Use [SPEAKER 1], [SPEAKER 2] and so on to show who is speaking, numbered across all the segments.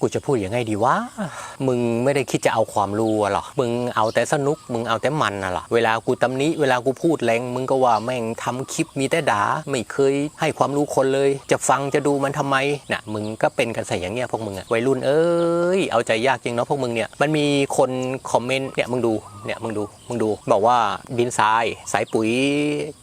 [SPEAKER 1] กูจะพูดยังไงดีวะ มึงไม่ได้คิดจะเอาความรู้หรอ มึงเอาแต่สนุก มึงเอาแต่มันอะหรอ เวลากูตำหนี้เวลากูพูดแรง มึงก็ว่าแม่งทำคลิปมีแต่ด่า ไม่เคยให้ความรู้คนเลย จะฟังจะดูมันทำไม น่ะ มึงก็เป็นกันใส่อย่างเงี้ยพวกมึงอะวัยรุ่นเอ้ย เอาใจยากจริงเนาะพวกมึงเนี่ย มันมีคนคอมเมนต์เนี่ยมึงดู เนี่ยมึงดู มึงดู บอกว่าดินทราย สายปุ๋ย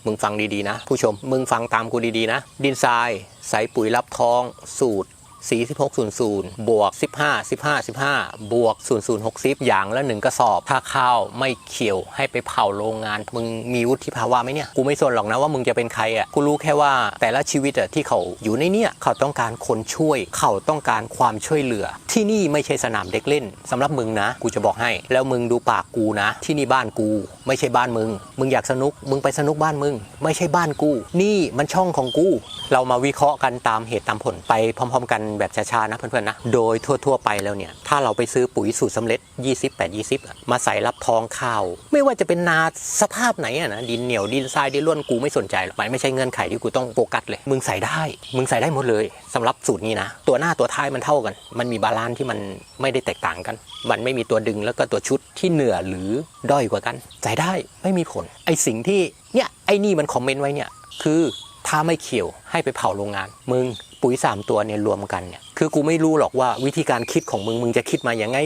[SPEAKER 1] มึงฟังดีๆนะ ผู้ชม มึงฟังตามกูดีๆนะ ดินทราย สายปุ๋ยรับทอง สูตร 4600 บวก 15 15 15 บวก 0060 อย่างละหนึ่งกระสอบ ถ้าข้าวไม่เขียวให้ไปเผาโรงงาน มึงมีวุฒิภาวะไหมเนี่ย กูไม่สนหรอกนะว่ามึงจะเป็นใครอะ กูรู้แค่ว่าแต่ละชีวิตอะที่เขาอยู่ในเนี่ย เขาต้องการคนช่วย เขาต้องการความช่วยเหลือ ที่นี่ไม่ใช่สนามเด็กเล่นสำหรับมึงนะ กูจะบอกให้ แล้วมึงดูปากกูนะ ที่นี่บ้านกู ไม่ใช่บ้านมึง มึงอยากสนุก มึงไปสนุกบ้านมึง ไม่ใช่บ้านกู นี่มันช่องของกู เรามาวิเคราะห์กันตามเหตุตามผลไปพร้อม ๆ กันแบบช้าๆนะเพื่อนๆนะ โดยทั่วๆไปแล้วเนี่ย ถ้าเราไปซื้อปุ๋ยสูตรสำเร็จ 20 8 20 มาใส่รับทองข้าว ไม่ว่าจะเป็นนาสภาพไหนอะนะ ดินเหนียวดินทรายดินร่วนกูไม่สนใจหรอกมันไม่ใช่เงื่อนไขที่กูต้องโฟกัสเลย มึงใส่ได้ มึงใส่ได้หมดเลยสำหรับสูตรนี้นะ ตัวหน้าตัวท้ายมันเท่ากัน มันมีบาลานซ์ที่มันไม่ได้แตกต่างกัน มันไม่มีตัวดึงแล้วก็ตัวชุดที่เหนือหรือด้อยกว่ากัน ใส่ได้ไม่มีผล ไอสิ่งที่เนี่ยไอนี่มันคอมเมนต์ไว้เนี่ยคือถ้าไม่เขียวให้ไปเผาโรงงาน มึง ปุ๋ย 3 ตัวเนี่ยรวมกันเนี่ยคือกูไม่รู้หรอกว่าวิธีการคิดของมึงมึงจะคิดมาอย่างไง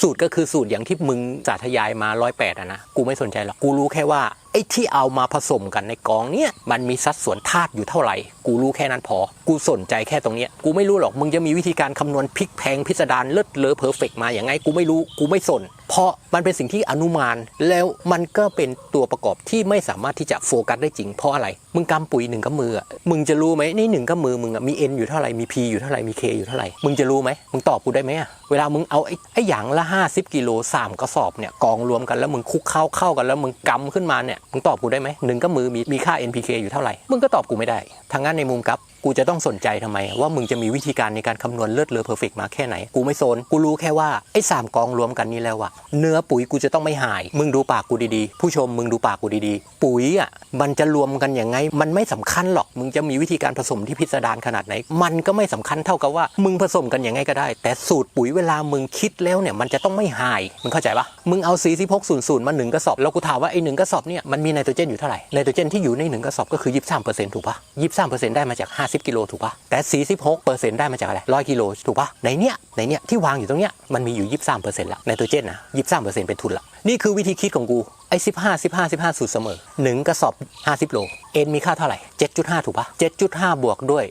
[SPEAKER 1] สูตรก็คือสูตรอย่างที่มึงสาธยายมาร้อยแปดอะนะกูไม่สนใจหรอกกูรู้แค่ว่า ไอ้ที่เอามาผสมกันในกองเนี่ยมันมีสัดส่วนธาตุอยู่เท่าไหร่ กูรู้แค่นั้นพอ กูสนใจแค่ตรงเนี้ยกูไม่รู้หรอกมึงจะมีวิธีการคำนวณพลิกแพงพิสดารเลิศเลอเพอร์เฟกมาอย่างไงกูไม่รู้กูไม่สน เพราะมันเป็นสิ่งที่อนุมาน แล้วมันก็เป็นตัวประกอบที่ไม่สามารถที่จะโฟกัสได้จริง เพราะอะไร มึงกำปุ๋ยหนึ่งกับมือมึงจะรู้ไหมนี่หนึ่งกับมือมึงมี N อยู่เท่าไหร่มี P อยู่เท่าไหร่มี K อยู่เท่าไหร่มึงจะรู้ไหมมึงตอบกูได้ไหมเวลามึงเอาไอ้ไอ้อย่างละ 50กิโลสามกระสอบเนี่ยกองรวมกันแล้วมึงคุกเข้าเข้ากันแล้วมึงกำขึ้นมาเนี่ยมึงตอบกูได้ไหมหนึ่งก็มือมีมีค่า NPK อยู่เท่าไหร่มึงก็ตอบกูไม่ได้ทางนั้นในมุมกับ กูจะต้องสนใจทำไม ว่ามึงจะมีวิธีการในการคำนวณเลือดเลอเพอร์เฟกมาแค่ไหน กูไม่โซน กูรู้แค่ว่าไอ้สามกองรวมกันนี้แล้วอะเนื้อปุ๋ยกูจะต้องไม่หาย มึงดูปากกูดีๆ ผู้ชมมึงดูปากกูดีๆ ปุ๋ยอะมันจะรวมกันยังไง มันไม่สำคัญหรอก มึงจะมีวิธีการผสมที่พิสดารขนาดไหน มันก็ไม่สำคัญเท่ากับว่า มึงผสมกันยังไงก็ได้ แต่สูตรปุ๋ยเวลามึงคิดแล้วเนี่ยมันจะต้องไม่หาย มึงเข้าใจปะมึงเอา4600มาหนึ่งกระสอบแล้วกูถามว่าไอ้หนึ่งกระสอบเนี่ยมันมีไนโตรเจนอยู่เท่าไหร่ไนโตรเจนที่อยู่ในหนึ่งกระสอบก็คือ 23%ถูกปะ23%ได้มาจาก50 กิโลถูกปะแต่ 46%ได้มาจากอะไร100กิโลถูกปะในเนี้ยในเนี้ยที่วางอยู่ตรงเนี้ยมันมีอยู่ 23%ละไนโตรเจนนะ23%เป็นทุนละนี่คือวิธีคิดของกูไอ้15 15 15 สูตรเสมอหนึ่งกระสอบ 50 โลเอ็นมีค่าเท่าไหร่ 7.5 ถูกปะ7.5 บวกด้วย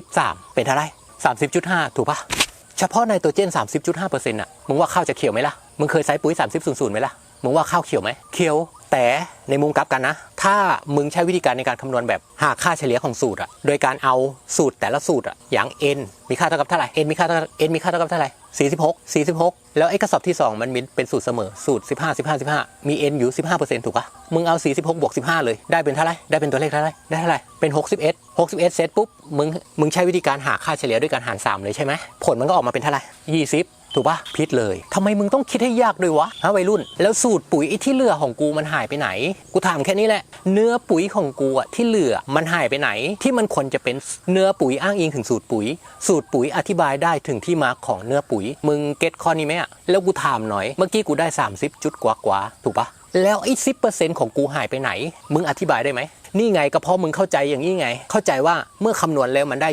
[SPEAKER 1] 23 เป็นเท่าไหร่30.5 ถูกปะเฉพาะไนโตรเจน 30.5%อะมึงว่าข้าวจะเขียวไหมล่ะมึงเคยใส่ปุ๋ย 30 00ไหมล่ะมึงว่าข้าวเขียวไหมเขียว แต่ในมุมกลับกันนะ ถ้ามึงใช้วิธีการในการคำนวณแบบหาค่าเฉลี่ยของสูตรอะโดยการเอาสูตรแต่ละสูตรอะอย่าง n มีค่าเท่ากับเท่าไหร่ n มีค่าเท่ากับ n มีค่าเท่ากับเท่าไหร่46 46 แล้วไอ้กระสอบที่ 2 มันมีเป็นสูตรเสมอสูตร 15 15 15 มี n อยู่ 15%ถูกปะมึงเอา 46บวก15 เลยได้เป็นเท่าไหร่ได้เป็นตัวเลขเท่าไหร่ได้เท่าไหร่เป็น 61 61 เสร็จปุ๊บมึงมึงใช้วิธีการหาค่าเฉลี่ยด้วยการหาร 3 เลยใช่ไหมผลมันก็ออกมาเป็นเท่าไหร่20 ถูกปะพิษเลยทำไมมึงต้องคิดให้ยากด้วยวะฮะวัยรุ่น แล้วสูตรปุ๋ยไอ้ที่เหลือของกูมันหายไปไหน กูถามแค่นี้แหละ เนื้อปุ๋ยของกูอะที่เหลือมันหายไปไหน ที่มันควรจะเป็นเนื้อปุ๋ยอ้างอิงถึงสูตรปุ๋ย สูตรปุ๋ยอธิบายได้ถึงที่มาของเนื้อปุ๋ย มึงเก็ตข้อนี้ไหมอะแล้วกูถามหน่อย เมื่อกี้กูได้ 30 จุดกว่ากว่าๆถูกปะแล้วไอ้สิของกูหายไปไหน มึงอธิบายได้ไหม นี่ไงก็เพราะมึงเข้าใจอย่างนี้ไง เข้าใจว่าเมื่อคำนวณแล้วมันได้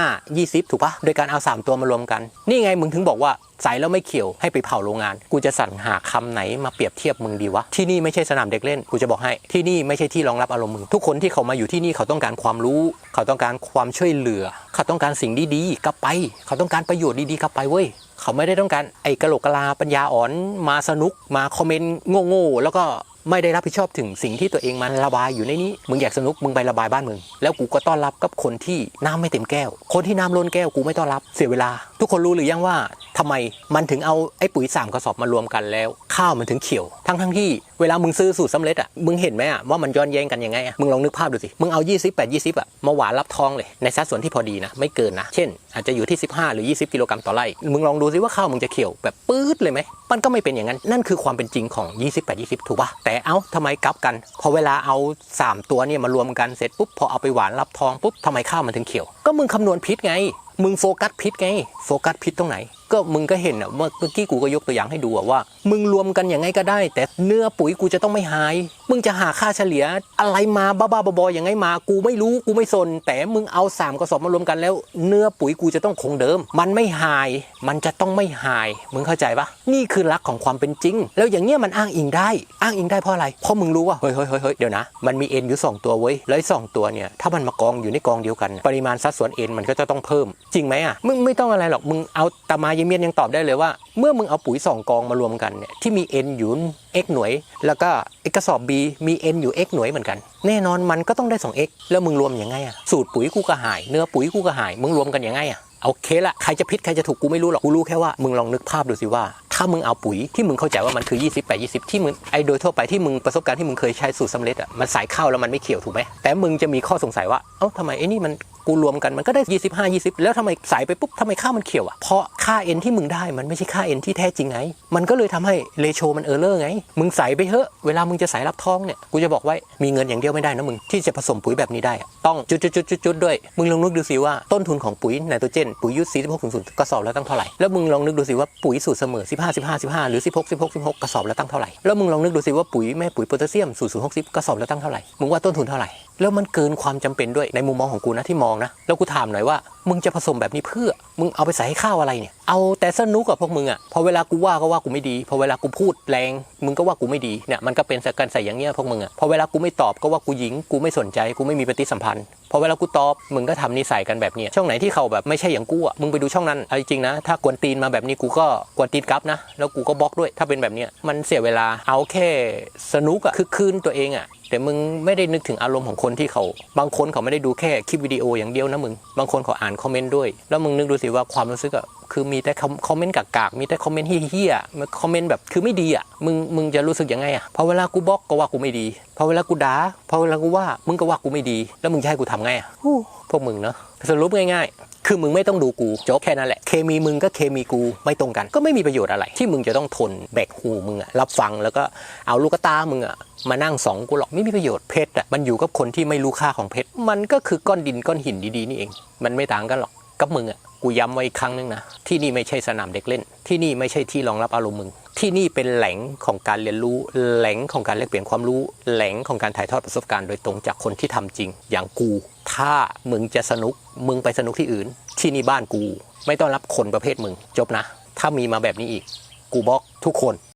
[SPEAKER 1] 25 20 ถูกปะโดยการเอา 3 ตัวมารวมกัน นี่ไงมึงถึงบอกว่าใส่แล้วไม่เขียวให้ไปเผาโรงงาน กูจะสรรหาคำไหนมาเปรียบเทียบมึงดีวะ ที่นี่ไม่ใช่สนามเด็กเล่น กูจะบอกให้ ที่นี่ไม่ใช่ที่รองรับอารมณ์มึง ทุกคนที่เขามาอยู่ที่นี่เขาต้องการความรู้ เขาต้องการความช่วยเหลือ เขาต้องการสิ่งดีๆกลับไป เขาต้องการประโยชน์ดีๆกลับไปเว้ย เขาไม่ได้ต้องการไอ้กะโหลกกะลาปัญญาอ่อนมาสนุกมาคอมเมนต์โง่ๆแล้วก็ไม่ได้รับผิดชอบถึงสิ่งที่ตัวเองมันระบายอยู่ในนี้ มึงอยากสนุกมึงไประบายบ้านมึง แล้วกูก็ต้อนรับกับคนที่น้ำไม่เต็มแก้ว คนที่น้ำล้นแก้วกูไม่ต้อนรับเสียเวลา ทุกคนรู้หรือยังว่าทำไมมันถึงเอาไอ้ปุ๋ยสามกระสอบมารวมกันแล้ว ข้าวมันถึงเขียว ทั้งทั้งที่เวลามึงซื้อสูตรสำเร็จอะมึงเห็นไหมอะว่ามันย้อนแย้งกันยังไงอะมึงลองนึกภาพดูสิมึงเอา20 8 20อะมาหวานรับทองเลยในสัดส่วนที่พอดีนะไม่เกินนะเช่น อาจจะอยู่ที่ 15 หรือ 20 กิโลกรัมต่อไร่มึงลองดูสิว่าข้าวมึงจะเขียวแบบปื๊ดเลยไหมมันก็ไม่เป็นอย่างนั้นนั่นคือความเป็นจริงของ 28 20 ถูกปะแแต่เอ้าทำไมกลับกัน พอเวลาเอา 3 ตัวเนี่ยมารวมกันเสร็จปุ๊บพอเอาไปหวานรับทองปุ๊บทำไมข้าวมันถึงเขียว ก็มึงคำนวณพิษไง มึงโฟกัสพิษไง โฟกัสพิษตรงไหน ก็มึงก็เห็นอะเมื่อกี้กูก็ยกตัวอย่างให้ดูอะว่า มึงรวมกันยังไงก็ได้ แต่เนื้อปุ๋ยกูจะต้องไม่หาย มึงจะหาค่าเฉลี่ยอะไรมาบ้าๆบอๆยังไงมา กูไม่รู้กูไม่สน แต่มึงเอาสามกระสอบมารวมกันแล้ว เนื้อปุ๋ยกูจะต้องคงเดิม มันไม่หาย มันจะต้องไม่หาย มึงเข้าใจปะนี่คือหลักของความเป็นจริง แล้วอย่างเงี้ยมันอ้างอิงได้ อ้างอิงได้เพราะอะไรเพราะมึงรู้ว่าเฮ้ยเฮ้ยเฮ้ยเดี๋ยวนะมันมีเอ็นอยู่สองตัวเว้ยแล้วสองตัวเนี่ยถ้ามันมากองอยู่ในกองเดียวกัน ปริมาณสัดส่วนเอ็นมันก็จะต้องเพิ่ม จริงไหมอะมึงไม่ต้องอะไรหรอกมึงเอาตามายเมียนยังตอบได้เลยว่า เมื่อมึงเอาปุ๋ยสองกองมารวมกันเนี่ยที่มีเอ็นอยู่ x หน่วย แล้วก็ไอกระสอบ B มี n อยู่ x หน่วยเหมือนกัน แน่นอนมันก็ต้องได้ 2x แล้วมึงรวมยังไงอะสูตรปุ๋ยกูก็หาย เนื้อปุ๋ยกูก็หาย มึงรวมกันยังไงอะโอเคละใครจะพิษใครจะถูกกูไม่รู้หรอกกูรู้แค่ว่ามึงลองนึกภาพดูสิว่า ถ้ามึงเอาปุ๋ยที่มึงเข้าใจว่ามันคือ20ไป20 ที่มึงไอโดยทั่วไปที่มึงประสบการณ์ที่มึงเคยใช้สูตรสำเร็จอะมันใส่เข้าแล้วมันไม่เขียวถูกไหมแต่มึงจะมีข้อสงสัยว่าเอ้าทำไมไอ้นี่มันกูรวมกันมันก็ได้ 25 20 แล้วทำไมใส่ไปปุ๊บทำไมค่ามันเขียวอะเพราะค่า n ที่มึงได้มันไม่ใช่ค่า n ที่แท้จริงไง มันก็เลยทำให้เรโชมันเออร์เลอร์ไง มึงใส่ไปเถอะเวลามึงจะใส่รับท้องเนี่ยกูจะบอกไว้มีเงินอย่างเดียวไม่ได้นะมึงที่จะผสมปุ๋ยแบบนี้ได้ ต้องจุดๆๆๆด้วย มึงลองนึกดูสิว่าต้นทุนของปุ๋ยไนโตรเจนปุ๋ยยุทธ์4600กระสอบแล้วตั้งเท่าไหร่แล้วมึงลองนึกดูสิว่าปุ๋ยสูตรเสมอ15 15 15 หรือ 16 16 16 กระสอบแล้วตั้งเท่าไหร่ แล้วมึงลองนึกดูสิว่าปุ๋ยแม่ปุ๋ยโพแทสเซียม 0 0 60 กระสอบแล้วตั้งเท่าไหร่ มึงว่าต้นทุนเท่าไหร่ แล้วมันเกินความจำเป็นด้วยในมุมมองของกูนะที่มองนะ แล้วกูถามหน่อยว่า มึงจะผสมแบบนี้เพื่อ มึงเอาไปใส่ให้ข้าวอะไรเนี่ย เอาแต่สนุกกับพวกมึงอะพอเวลากูว่าก็ว่ากูไม่ดี พอเวลากูพูดแรง มึงก็ว่ากูไม่ดี เนี่ยมันก็เป็นการใส่อย่างเงี้ยพวกมึงอะพอเวลากูไม่ตอบก็ว่ากูหญิง กูไม่สนใจ กูไม่มีปฏิสัมพันธ์ พอเวลากูตอบ มึงก็ทำนิสัยกันแบบเนี้ยช่องไหนที่เขาแบบไม่ใช่อย่างกูอะมึงไปดูช่องนั้นเอาจริงนะ ถ้ากวนตีนมาแบบนี้กูก็กวนตีนกลับนะ แล้วกูก็บล็อกด้วย ถ้าเป็นแบบเนี้ยมันเสียเวลา เอาแค่สนุกอะคือคืนตัวเองอะ แต่มึงไม่ได้นึกถึงอารมณ์ของคนที่เขาบางคนเขาไม่ได้ดูแค่คลิปวิดีโออย่างเดียวนะมึง บางคนเขาอ่านคอมเมนต์ด้วย แล้วมึงนึกดูสิว่าความรู้สึกอะ คือมีแต่คอมเมนต์กากๆมีแต่คอมเมนต์เฮี้ยๆมันคอมเมนต์แบบคือไม่ดีอะมึงมึงจะรู้สึกยังไงอะพอเวลากูบล็อกก็ว่ากูไม่ดีพอเวลากูด่าพอเวลากูว่ามึงก็ว่ากูไม่ดี แล้วมึงจะให้กูทำไงอะฮู้พวกมึงเนาะสรุปง่ายๆ คือมึงไม่ต้องดูกูจบแค่นั้นแหละ เคมีมึงก็เคมีกูไม่ตรงกัน ก็ไม่มีประโยชน์อะไร ที่มึงจะต้องทนแบกหูมึงอะรับฟังแล้วก็เอาลูกตามึงอะมานั่งสองกูหรอกไม่มีประโยชน์เพชรอะมันอยู่กับคนที่ไม่รู้ค่าของเพชรมันก็คือก้อนดินก้อนหินดีๆนี่เอง มันไม่ต่างกันหรอกกับมึงอะ กูย้ำไว้อีกครั้งนึงนะ ที่นี่ไม่ใช่สนามเด็กเล่น ที่นี่ไม่ใช่ที่รองรับอารมณ์มึง ที่นี่เป็นแหล่งของการเรียนรู้ แหล่งของการแลกเปลี่ยนความรู้ แหล่งของการถ่ายทอดประสบการณ์โดยตรงจากคนที่ทำจริง อย่างกู ถ้ามึงจะสนุก มึงไปสนุกที่อื่น ที่นี่บ้านกู ไม่ต้อนรับคนประเภทมึง จบนะ ถ้ามีมาแบบนี้อีก กูบล็อกทุกคน